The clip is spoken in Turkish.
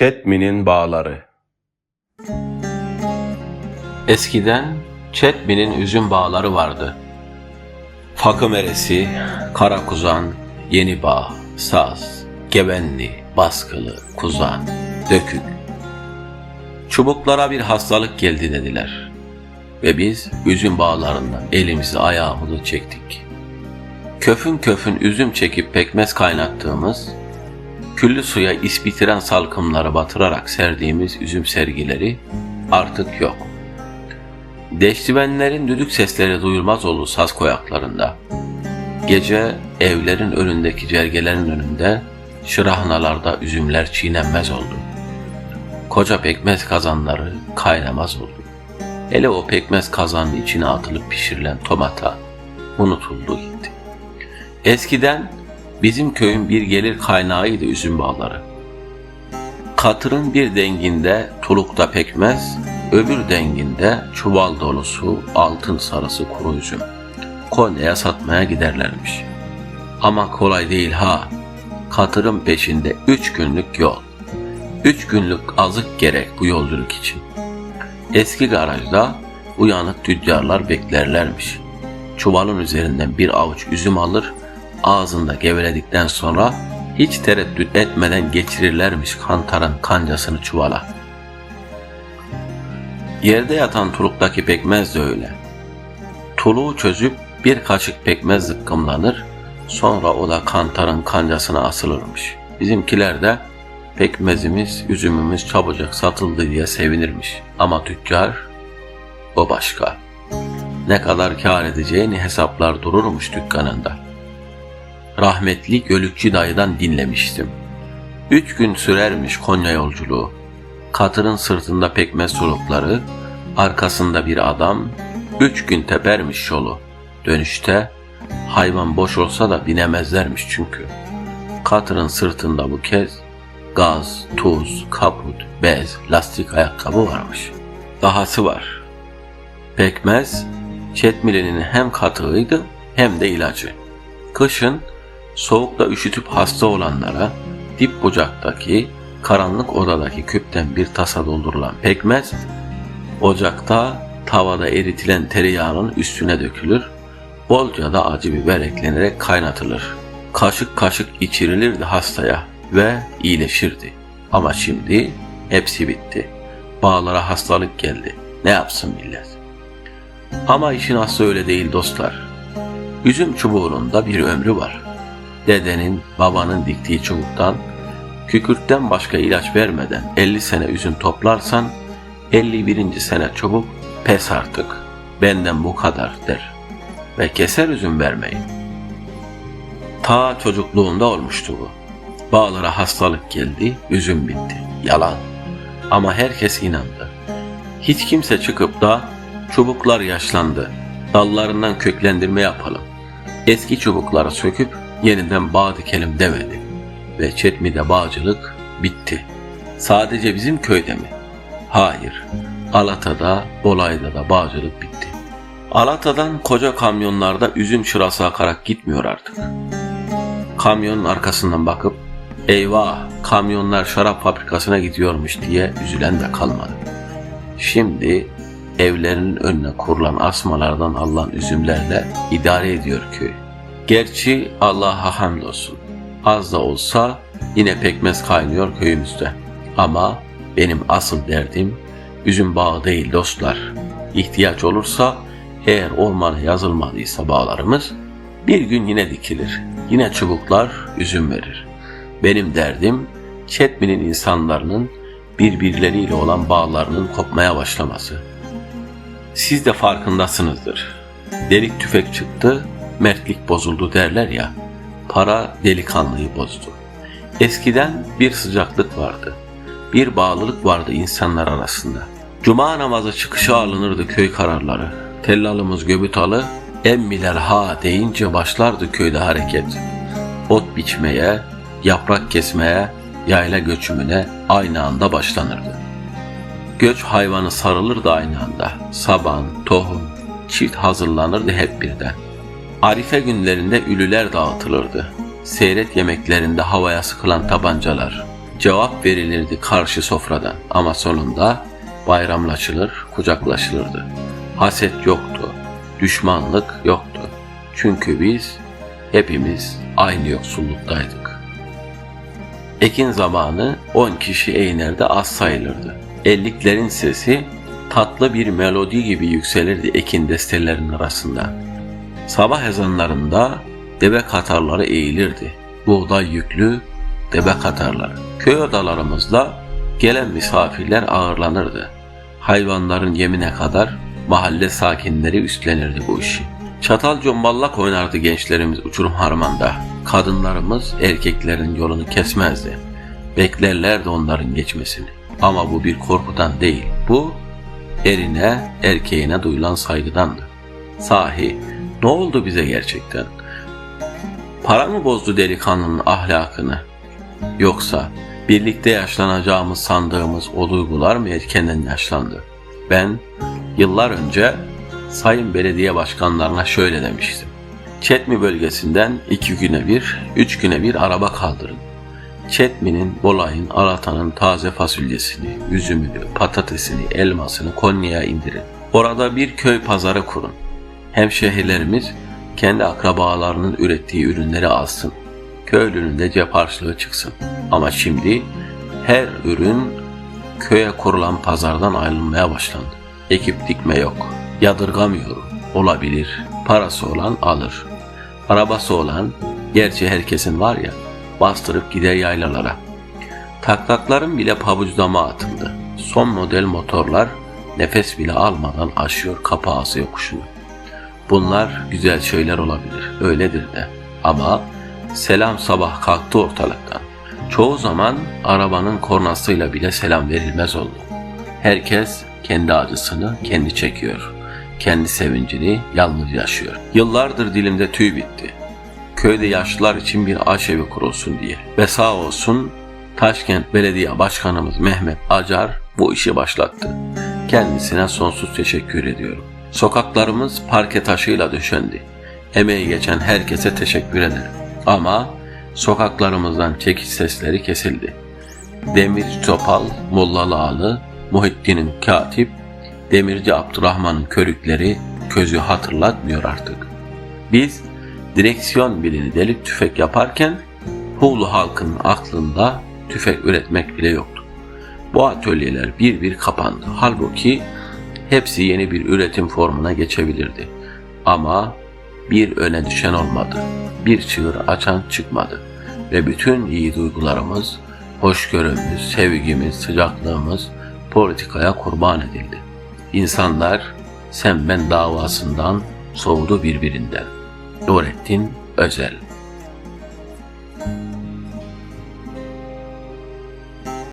Çetmi'nin bağları Eskiden Çetmi'nin üzüm bağları vardı. Fakımeresi, Karakuzan, Yenibağ, Saz, Gebenli, Baskılı, Kuzan, Dökük. Çubuklara bir hastalık geldi dediler. Ve biz üzüm bağlarından elimizi ayağımızı çektik. Köfün köfün üzüm çekip pekmez kaynattığımız, küllü suya ispitiren salkımları batırarak serdiğimiz üzüm sergileri artık yok. Deştivenlerin düdük sesleri duyulmaz oldu saz koyaklarında. Gece evlerin önündeki cergelerin önünde şırahnalarda üzümler çiğnenmez oldu. Koca pekmez kazanları kaynamaz oldu. Hele o pekmez kazanın içine atılıp pişirilen tomata unutuldu gitti. Eskiden bizim köyün bir gelir kaynağıydı üzüm bağları. Katırın bir denginde tulukta pekmez, öbür denginde çuval dolusu altın sarısı kuru üzüm. Konya'ya satmaya giderlermiş. Ama kolay değil ha. Katırın peşinde üç günlük yol. Üç günlük azık gerek bu yolculuk için. Eski garajda uyanık tüccarlar beklerlermiş. Çuvalın üzerinden bir avuç üzüm alır, ağzında geveledikten sonra hiç tereddüt etmeden geçirirlermiş kantarın kancasını çuvala. Yerde yatan tuluktaki pekmez de öyle. Tuluğu çözüp bir kaşık pekmez zıkkımlanır, sonra o da kantarın kancasına asılırmış. Bizimkiler de pekmezimiz, üzümümüz çabucak satıldı diye sevinirmiş. Ama tüccar o başka. Ne kadar kar edeceğini hesaplar dururmuş dükkanında. Rahmetli Gölükçü dayıdan dinlemiştim. Üç gün sürermiş Konya yolculuğu. Katırın sırtında pekmez solukları, arkasında bir adam, üç gün tepermiş yolu. Dönüşte hayvan boş olsa da binemezlermiş çünkü. Katırın sırtında bu kez gaz, tuz, kaput, bez, lastik ayakkabı varmış. Dahası var. Pekmez, çetmilinin hem katığıydı hem de ilacı. Kışın soğukta üşütüp hasta olanlara dip bucaktaki karanlık odadaki küpten bir tasa doldurulan pekmez, ocakta tavada eritilen tereyağının üstüne dökülür, bolca da acı biber eklenerek kaynatılır. Kaşık kaşık içirilirdi hastaya ve iyileşirdi. Ama şimdi hepsi bitti. Bağlara hastalık geldi. Ne yapsın millet? Ama işin aslı öyle değil dostlar. Üzüm çubuğunun da bir ömrü var. Dedenin, babanın diktiği çubuktan Kükürtten başka ilaç vermeden 50 sene üzüm toplarsan 51. sene çubuk pes artık benden bu kadar der ve keser üzüm vermeyi. Ta çocukluğunda olmuştu bu. Bağlara hastalık geldi, üzüm bitti. Yalan. Ama herkes inandı. Hiç kimse çıkıp da çubuklar yaşlandı. Dallarından köklendirme yapalım. Eski çubukları söküp yeniden bağ dikelim demedi ve Çetmi'de bağcılık bitti. Sadece bizim köyde mi? Hayır. Alata'da, Bolay'da da bağcılık bitti. Alata'dan koca kamyonlarda üzüm şırası akarak gitmiyor artık. Kamyonun arkasından bakıp eyvah kamyonlar şarap fabrikasına gidiyormuş diye üzülen de kalmadı. Şimdi evlerinin önüne kurulan asmalardan alınan üzümlerle idare ediyor köy. Gerçi Allah'a hamdolsun az da olsa yine pekmez kaynıyor köyümüzde. Ama benim asıl derdim üzüm bağı değil dostlar. İhtiyaç olursa eğer ormana yazılmadıysa bağlarımız bir gün yine dikilir. Yine çubuklar üzüm verir. Benim derdim Çetmi'nin insanlarının birbirleriyle olan bağlarının kopmaya başlaması. Siz de farkındasınızdır. Delik tüfek çıktı, mertlik bozuldu derler ya para delikanlıyı bozdu. Eskiden bir sıcaklık vardı. Bir bağlılık vardı insanlar arasında. Cuma namazı çıkışa alınırdı köy kararları. Tellalımız Göbütalı emmiler ha deyince başlardı köyde hareket. Ot biçmeye, yaprak kesmeye, yayla göçümüne aynı anda başlanırdı. Göç hayvanı sarılırdı aynı anda. Saban, tohum, çift hazırlanırdı hep birden. Arife günlerinde ülüler dağıtılırdı. Seyret yemeklerinde havaya sıkılan tabancalar, Cevap verilirdi karşı sofradan ama sonunda bayramlaşılır, kucaklaşılırdı. Haset yoktu, düşmanlık yoktu. Çünkü biz hepimiz aynı yoksulluktaydık. Ekin zamanı 10 kişi Eyner'de az sayılırdı. Elliklerin sesi tatlı bir melodi gibi yükselirdi ekin destelerinin arasında. Sabah ezanlarında deve katarları eğilirdi. Buğday yüklü deve katarları. Köy odalarımızda gelen misafirler ağırlanırdı. Hayvanların yemine kadar mahalle sakinleri üstlenirdi bu işi. Çatal cumballak oynardı gençlerimiz uçurum harmanda. Kadınlarımız erkeklerin yolunu kesmezdi. Beklerlerdi onların geçmesini. Ama bu bir korkudan değil. Bu erine, erkeğine duyulan saygıdandı. Sahi ne oldu bize gerçekten? Para mı bozdu delikanlının ahlakını? Yoksa birlikte yaşlanacağımız sandığımız o duygular mı erkenden yaşlandı? Ben yıllar önce sayın belediye başkanlarına şöyle demiştim. Çetmi bölgesinden iki güne bir, üç güne bir araba kaldırın. Çetmi'nin, Bolay'ın, Alatan'ın taze fasulyesini, üzümünü, patatesini, elmasını Konya'ya indirin. Orada bir köy pazarı kurun. Hemşehrilerimiz kendi akrabalarının ürettiği ürünleri alsın. Köylünün de cep harçlığı çıksın. Ama şimdi her ürün köye kurulan pazardan ayrılmaya başlandı. Ekip dikme yok. Yadırgamıyorum. Olabilir. Parası olan alır. Arabası olan, gerçi herkesin var ya, bastırıp gider yaylalara. Taklakların bile pabuclama atıldı. Son model motorlar nefes bile almadan aşıyor kapağısı yokuşunu. Bunlar güzel şeyler olabilir, öyledir de. Ama selam sabah kalktı ortalıktan. Çoğu zaman arabanın kornasıyla bile selam verilmez oldu. Herkes kendi acısını kendi çekiyor. Kendi sevincini yalnız yaşıyor. Yıllardır dilimde tüy bitti. Köyde yaşlılar için bir aşevi kurulsun diye. Ve sağ olsun Taşkent Belediye Başkanımız Mehmet Acar bu işi başlattı. Kendisine sonsuz teşekkür ediyorum. Sokaklarımız parke taşıyla döşendi. Emeği geçen herkese teşekkür ederim. Ama sokaklarımızdan çekiş sesleri kesildi. Demir Topal, Mollalı Ağlı, Muhittin'in katip, Demirci Abdurrahman'ın körükleri közü hatırlatmıyor artık. Biz direksiyon bilini delip tüfek yaparken Huğlu halkının aklında tüfek üretmek bile yoktu. Bu atölyeler bir bir kapandı. Halbuki hepsi yeni bir üretim formuna geçebilirdi. Ama bir öne düşen olmadı. Bir çığır açan çıkmadı. Ve bütün iyi duygularımız, hoşgörümüz, sevgimiz, sıcaklığımız politikaya kurban edildi. İnsanlar sen ben davasından soğudu birbirinden. Nurettin Özel